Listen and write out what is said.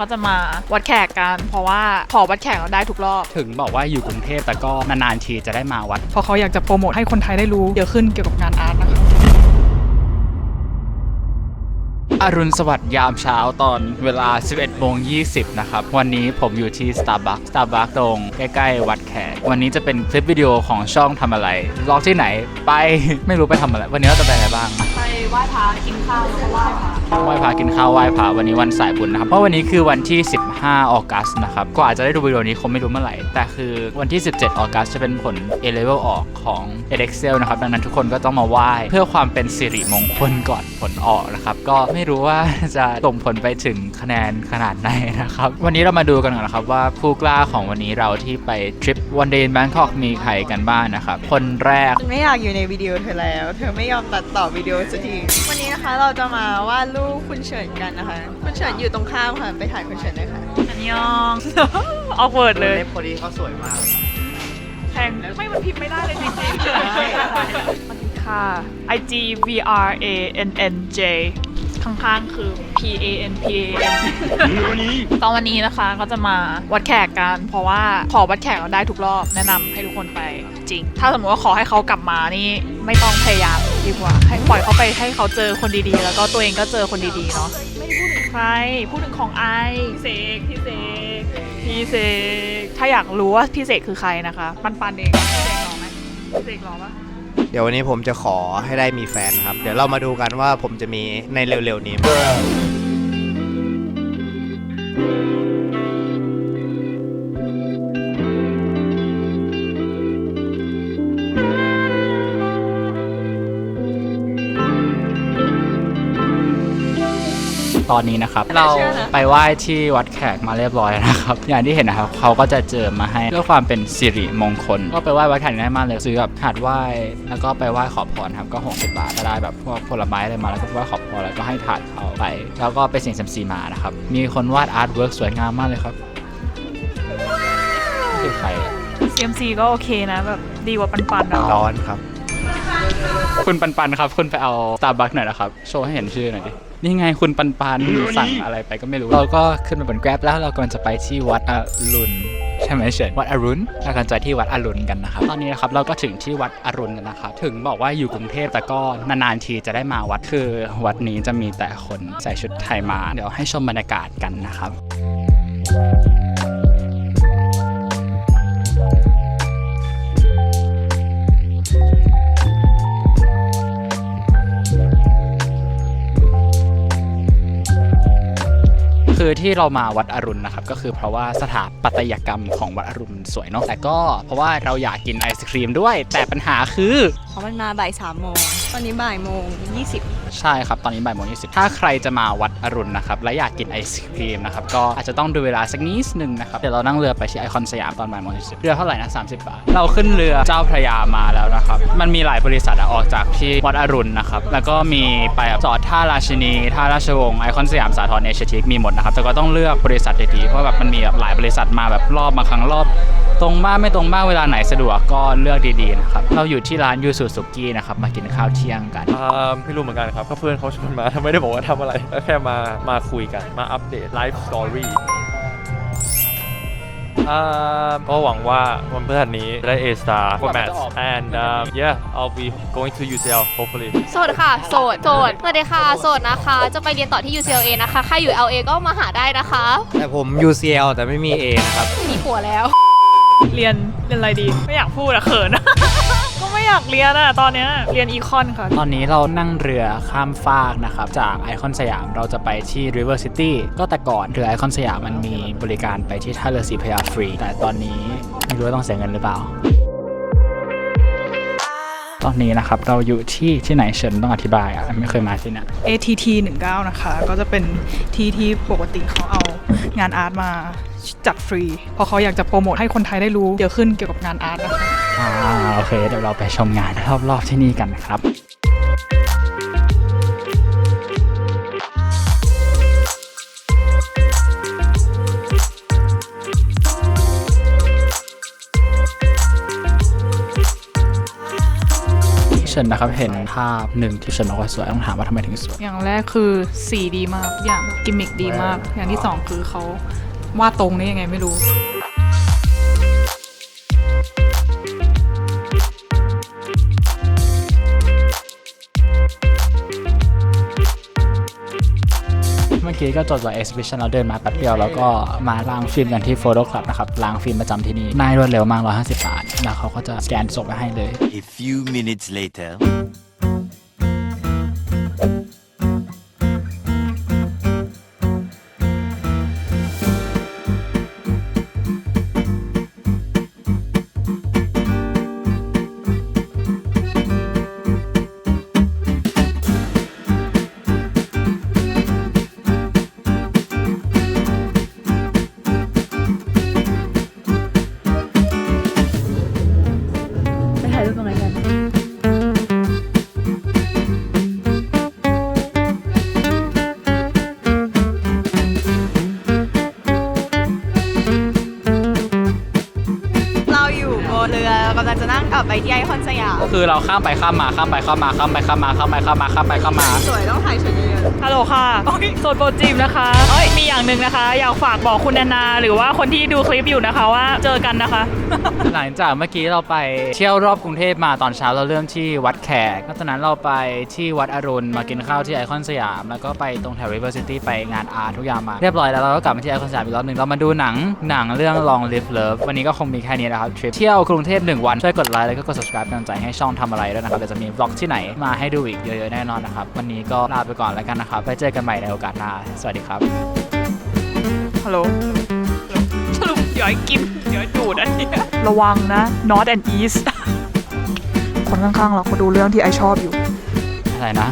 ก็จะมาวัดแขกกัน เพราะว่าขอวัดแขกเราได้ทุกรอบ ถึงบอกว่าอยู่กรุงเทพแต่ก็นานๆทีจะได้มาวัด เพราะเขาอยากจะโปรโมทให้คนไทยได้รู้เยอะขึ้นเกี่ยวกับงานอาร์ตนะคะอรุณสวัสดิ์ยามเช้าตอนเวลา 11โมง20 นะครับ วันนี้ผมอยู่ที่ Starbucks Starbucks ตรงใกล้ ๆ วัดแขก วันนี้จะเป็นคลิปวิดีโอของช่องทำอะไรลอกที่ไหนไปไม่รู้ไปทำอะไร วันนี้เราจะไปอะไรบ้าง ไปไหว้พระกินข้าวแล้วก็ไหว้พระไหว้พระกินข้าวไหว้พระวันนี้วันสายบุญนะครับ เพราะวันนี้คือวันที่ 15 ออกัสนะครับกว่าจจะได้ดูวิดีโอนี้คงไม่รู้เมื่อไหร่ แต่คือวันที่ 17 ออกัสจะเป็นผล A level ออกของ Excel นะครับ ดังนั้นทุกคนก็ต้องมาไหว้เพื่อความเป็นสิริมงคลก่อนผลออกนะครับ ก็ไม่รู้ว่าจะส่งผลไปถึงคะแนนขนาดไหนนะครับ วันนี้เรามาดูกันก่อนนะครับว่าผู้กล้าของวันนี้เราที่ไปทริป One Day in Bangkok มีใครกันบ้างนะครับ คนแรก ไม่อยากอยู่ในวิดีโอเธอแล้ว เธอไม่ยอมตัดต่อวิดีโอสักที วันนี้นะคะเราจะมาวาดรูปคุณเฉินกันนะคะ คุณเฉินอยู่ตรงข้ามค่ะ ไปถ่ายคุณเฉินเลยค่ะ อันยอง ออกเวิร์ดเลยเล็บพอดีเขาสวยมาก แพงไม่มันพิมพ์ไม่ได้เลยจริงๆมันค่ะ I G V R A N N J ข้างๆคือ P A N P A N ตอนวันนี้นะคะก็จะมาวัดแขกกัน เพราะว่าขอวัดแขกเราได้ทุกรอบแนะนำให้ทุกคนไปจริง ถ้าสมมติว่าขอให้เขากลับมานี่ไม่ต้องพยายาม ดีกว่า ให้ปล่อยเขาไปให้เขาเจอคนดีๆ แล้วก็ตัวเองก็เจอคนดีๆเนาะไม่ได้พูดถึงใครพูดถึงของไอพี่เสกพี่เสกพี่เสกถ้าอยากรู้ว่าพี่เสกคือใครนะคะ ปันปันๆเองพี่เสกหรอไหมพี่เสกหรอปะเดี๋ยววันนี้ผมจะขอให้ได้มีแฟนครับ เดี๋ยวเรามาดูกันว่าผมจะมีในเร็วๆนี้ไหม ตอนนี้นะครับ เราไปไหว้ที่วัดแขกมาเรียบร้อยแล้วนะครับ อย่างที่เห็นนะครับเขาก็จะเจอมาให้เพื่อความเป็นสิริมงคล ก็ไปไหว้วัดแขกง่ายมากเลยซื้อแบบถาดไหว้แล้วก็ไปไหว้ขอพรครับก็60บาทก็ได้แบบพวกผลไม้อะไรมาแล้วก็ไหว้ขอพรแล้วก็ให้ถาดเขาไป แล้วก็ไปเสี่ยงเซยมซีมานะครับมีคนวาดอาร์ตเวิร์กสวยงามมากเลยครับคือใครอะ CMC ก็โอเคนะแบบดีกว่าปันปันๆอะร้อนครับ คุณปันปันครับ คุณไปเอาตาบักหน่อยนะครับ โชว์ให้เห็นชื่อหน่อยดิ นี่ไงคุณปันปันสั่งอะไรไปก็ไม่รู้ เราก็ขึ้นมาบนแกร็บแล้วเรากำลังจะไปที่วัดอรุณใช่ไหมเฉินวัดอรุณเรากำลังจะที่วัดอรุณกันนะครับ ตอนนี้นะครับเราก็ถึงที่วัดอรุณแล้วนะครับ ถึงบอกว่าอยู่กรุงเทพแต่ก็นานๆทีจะได้มาวัดคือ วัดนี้จะมีแต่คนใส่ชุดไทยมา เดี๋ยวให้ชมบรรยากาศกันนะครับคื อที่เรามาวัดอรุณนะครับก็คือเพราะว่าสถาปัตยกรรมของวัดอรุณมันสวยเนาะแต่ก็เพราะว่าเราอยากกินไอศครีมด้วย แต่ปัญหาคือเพราะมันมาบ่ายสามโมงตอนนี้บ่ายโมงยี่สิบใช่ครับ ตอนนี้บ่ายโมงยี่สิบถ้าใครจะมาวัดอรุณนะครับ และอยากกินไอศครีมนะครับ ก็อาจจะต้องดูเวลาสักนิดนึงนะครับ เดี๋ยวเรานั่งเรือไปที่ไอคอนสยามตอนบ่ายโมงยี่สิบเรือเท่าไหร่นะ30บาท เราขึ้นเรือเจ้าพระยามาแล้วนะครับ มันมีหลายบริษัทอะออกจากที่วัดอรุณนะครับ แล้วก็มีไปจอดท่าราชินี ท่าราชวงศ์ ไอคอนสยาม สาทรเอเชียทีคมีหมดนะครับแต่ก็ต้องเลือกบริษัทดีๆเพราะแบบมันมีแบบหลายบริษัทมาแบบรอบมาครั้งรอบ ตรงมากไม่ตรงมากเวลาไหนสะดวกก็เลือกดีๆนะครับเราอยู่ที่ร้านยูสุสุกี้นะครับมากินข้าวเที่ยงกันอ่าไม่รู้เหมือนกันครับก็เพื่อนเขาชวนมาไม่ได้บอกว่าทำอะไรก็แค่มามาคุยกันมาอัปเดตไลฟ์สตอรี่ ก็หวังว่าวันพฤหัสนี้จะได้ A star for maths and um, yeah I'll be going to UCL hopefully โสดค่ะ โสด โสดสวัสดีค่ะ โสดนะคะ จะไปเรียนต่อที่ UCLA นะคะ ใครอยู่ LA ก็มาหาได้นะคะ แต่ผม UCL แต่ไม่มี A นะครับ มีผัวแล้ว เรียน เรียนอะไรดี ไม่อยากพูดอะเขินก็ไม่ อยากเรียนอะตอนเนี้ยเรียนอีคอนค่ะ ตอนนี้เรานั่งเรือข้ามฟากนะครับ จากไอคอนสยามเราจะไปที่ River City ก็แต่ก่อนเรือไอคอนสยามมันมีบริการไปที่ท่าเรือสีพระยาฟรี แต่ตอนนี้ไม่รู้ว่าต้องเสียเงินหรือเปล่า ตอนนี้นะครับเราอยู่ที่ที่ไหนเชิญต้องอธิบายอะไม่เคยมาที่เนี่ย ATT 19 นะคะ ก็จะเป็นที่ที่ปกติเขาเอางานอาร์ตมาจัดฟรีเพราะเขาอยากจะโปรโมทให้คนไทยได้รู้เยอะขึ้นเกี่ยวกับงานอาร์ตนะคะ อ่าโอเคเดี๋ยวเราไปชมงานรอบๆที่นี่กันนะครับนนะครับเห็นภาพหนึ่งที่เฉินบอกว่าสวยต้องถามว่าทำไมถึงสวย อย่างแรกคือสีดีมาก อย่างกิมมิคดีมาก อย่างที่สองคือเขาวาดตรงนี้ยังไงไม่รู้ กี้ก็จดว่า exhibition เราเดินมาแป๊บเดียวแล้วก็มาล้างฟิล์มกันที่ Photo Club นะครับล้างฟิล์มประจำที่นี่นายรวดเร็วมาก150บาทแล้วเขาก็จะสแกนส่งไปให้เลย A few minutes later. อกำลังจะนั่งกลับไปที่ไอคอนสยามก็คือเราข้ามไปข้ามมาข้ามไปข้ามมาข้ามไปข้ามมาข้ามไปข้ามมาข้ามไปข้ามมา สวยต้องถ่ายชุดเยอะ ฮัลโหลค่ะโซนโปรจิมนะคะเอ้ยมีอย่างหนึ่งนะคะ อยากฝากบอกคุณแอนนา หรือว่าคนที่ดูคลิปอยู่นะคะว่าเจอกันนะคะ หลังจากเมื่อกี้เราไปเที่ยวรอบกรุงเทพมาตอนเช้าเราเริ่มที่วัดแขกแล้วจากนั้นเราไปที่วัดอรุณมากินข้าวที่ไอคอนสยาม แล้วก็ไปตรงแถว River City ไปงานอาร์ตทุกอย่างมา เรียบร้อยแล้วเราก็กลับมาที่ไอคอนสยามอีกรอบหนึ่งเรามาดูหนังหนังเรื่อง Long Live Love วันนี้ก็คงมีแค่นี้นะครับทริปเที่ยวกรุงเทพ1วันช่วยกดไลค์แล้วก็กด subscribe เป็นกำลังใจให้ช่องทำอะไรด้วยนะครับเดี๋ยวจะมีบล็อกที่ไหนมาให้ดูอีกเยอะๆแน่นอนนะครับวันนี้ก็ลาไปก่อนแล้วกันนะครับไว้เจอกันใหม่ในโอกาสหน้า สวัสดีครับ ฮัลโหลสรุปเดี๋ยวไอ้กินเดี๋ยวไอ้ดูดอันเนี้ยระวังนะ North and East คนข้างๆเราเขาดูเรื่องที่ไอชอบอยู่ อะไรนะ